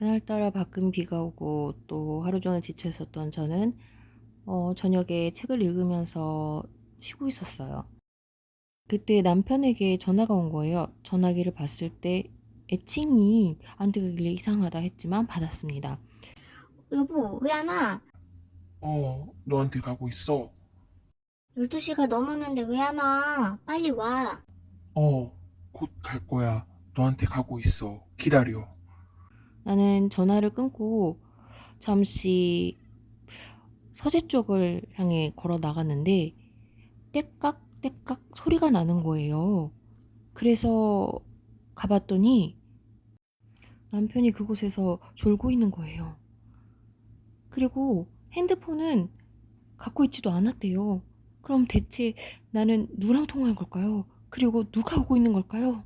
그날따라 밖은 비가 오고 또 하루 종일 지쳐 있었던 저는 어, 저녁에 책을 읽으면서 쉬고 있었어요. 그때 남편에게 전화가 온 거예요. 전화기를 봤을 때 애칭이 안 들리길래 이상하다 했지만 받았습니다. 여보, 왜 안 와? 어, 너한테 가고 있어. 12시가 넘었는데 왜 안 와? 빨리 와. 어, 곧 갈 거야. 너한테 가고 있어. 기다려. 나는 전화를 끊고 잠시 서재 쪽을 향해 걸어 나갔는데 떼깍 떼깍 소리가 나는 거예요. 그래서 가봤더니 남편이 그곳에서 졸고 있는 거예요. 그리고 핸드폰은 갖고 있지도 않았대요. 그럼 대체 나는 누구랑 통화한 걸까요? 그리고 누가 오고 있는 걸까요?